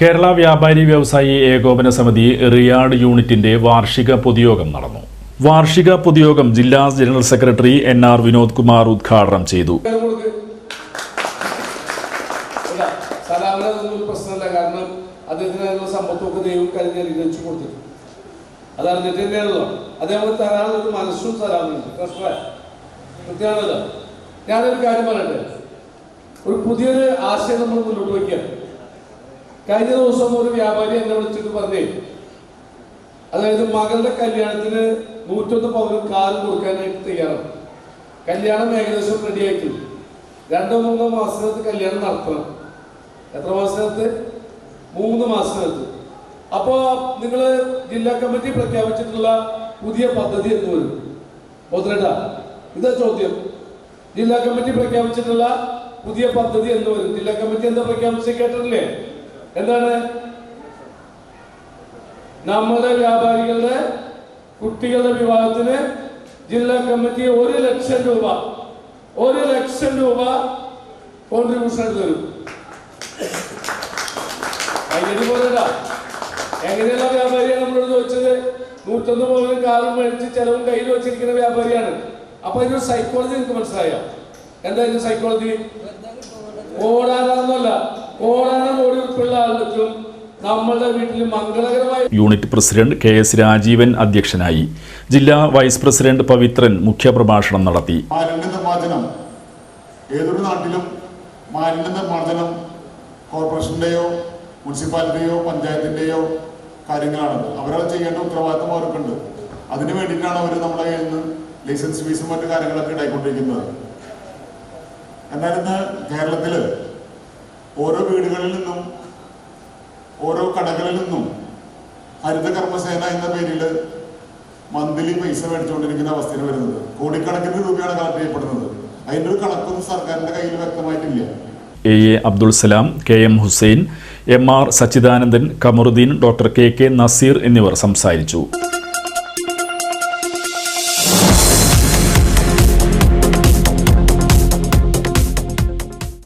കേരള വ്യാപാരി വ്യവസായി ഏകോപന സമിതി റിയാർഡ് യൂണിറ്റിന്റെ വാർഷിക പൊതുയോഗം നടന്നു. വാർഷിക പൊതുയോഗം ജില്ലാ general secretary N R Vinod Kumar ഉദ്ഘാടനം ചെയ്തു. ഞാനൊരു കാര്യം പറയട്ടെ? ഒരു പുതിയൊരു ആശയം നമ്മൾ മുന്നോട്ട് വയ്ക്കുകയാണ്. കഴിഞ്ഞ ദിവസം ഒരു വ്യാപാരി എന്നെ വിളിച്ചിട്ട് പറഞ്ഞേ അതായത് മകളുടെ കല്യാണത്തിന് നൂറ്റൊന്ന് പവർ കാറ് കൊടുക്കാനായിട്ട് തയ്യാറാണ്. കല്യാണം ഏകദേശം റെഡി ആയിട്ടുണ്ട് രണ്ടോ മൂന്നോ മാസത്തിനകത്ത് കല്യാണം നടത്തണം. എത്ര മാസത്തിനകത്ത്? മൂന്ന് മാസത്തിനകത്ത്. അപ്പോ നിങ്ങൾ ജില്ലാ കമ്മിറ്റി പ്രഖ്യാപിച്ചിട്ടുള്ള പുതിയ പദ്ധതി എന്ന് വരും മുദ്രട. ഇതാ ചോദ്യം. ജില്ലാ കമ്മിറ്റി പ്രഖ്യാപിച്ചിട്ടുള്ള പുതിയ പദ്ധതി എന്ന് വരും ജില്ലാ കമ്മിറ്റി എന്താ പ്രഖ്യാപിച്ചത്? കേട്ടിട്ടില്ലേ? എന്താണ്? നമ്മുടെ വ്യാപാരികളുടെ കുട്ടികളുടെ വിവാഹത്തിന് ജില്ലാ കമ്മിറ്റി ഒരു ലക്ഷം രൂപ ഒരു ലക്ഷം രൂപ കോൺട്രിബ്യൂഷൻ തരും. എങ്ങനെയുള്ള വ്യാപാരിയാണ് നമ്മളോട് ചോദിച്ചത് നൂറ്റൊന്ന് പോലും കാറും മേടിച്ച് ചെലവും കയ്യിൽ വെച്ചിരിക്കുന്ന വ്യാപാരിയാണ്. അപ്പൊ അതിന്റെ സൈക്കോളജി നിങ്ങൾക്ക് മനസ്സിലായോ. എന്താ അതിന്റെ സൈക്കോളജി ഓടാനൊന്നല്ല ഓടാനും ആളുകൾക്കും വീട്ടിൽ മംഗളകരമായ unit president K S Rajeevan അധ്യക്ഷനായി ജില്ലാ വൈസ് പ്രസിഡന്റ് പവിത്രൻ മുഖ്യപ്രഭാഷണം നടത്തി. മാലിന്യ നിർമ്മാർജനം. ഏതൊരു നാട്ടിലും മാലിന്യ നിർമ്മാർജനം കോർപ്പറേഷന്റെയോ മുനിസിപ്പാലിറ്റിയോ പഞ്ചായത്തിന്റെയോ കാര്യങ്ങളാണ്. അവരത് ചെയ്യേണ്ട ഉത്തരവാദിത്തം അവർക്കുണ്ട്. അതിനു വേണ്ടിയിട്ടാണ് അവർ നമ്മളെ കയ്യിൽ നിന്ന് ലൈസൻസ് ഫീസും മറ്റു കാര്യങ്ങളൊക്കെ ഉണ്ടായിക്കൊണ്ടിരിക്കുന്നത്. എന്നാൽ ഇന്ന് കേരളത്തിൽ ഓരോ വീടുകളിൽ നിന്നും കടകളിൽ നിന്നും ഹരിത കർമ്മസേന എന്ന പേരിൽ മന്ത്ലി പൈസ മേടിച്ചുകൊണ്ടിരിക്കുന്ന അവസ്ഥയിൽ വരുന്നത്. കോടിക്കണക്കിന് രൂപയാണ് കളക്ട് ചെയ്യപ്പെടുന്നത്. അതിന്റെ ഒരു കണക്കൊന്നും സർക്കാരിന്റെ കയ്യിൽ വ്യക്തമായിട്ടില്ല. A. A. Abdul Salam K. M. Hussain M. R. Sachidanandan Kamaruddin doctor K. K. Naseer എന്നിവർ സംസാരിച്ചു.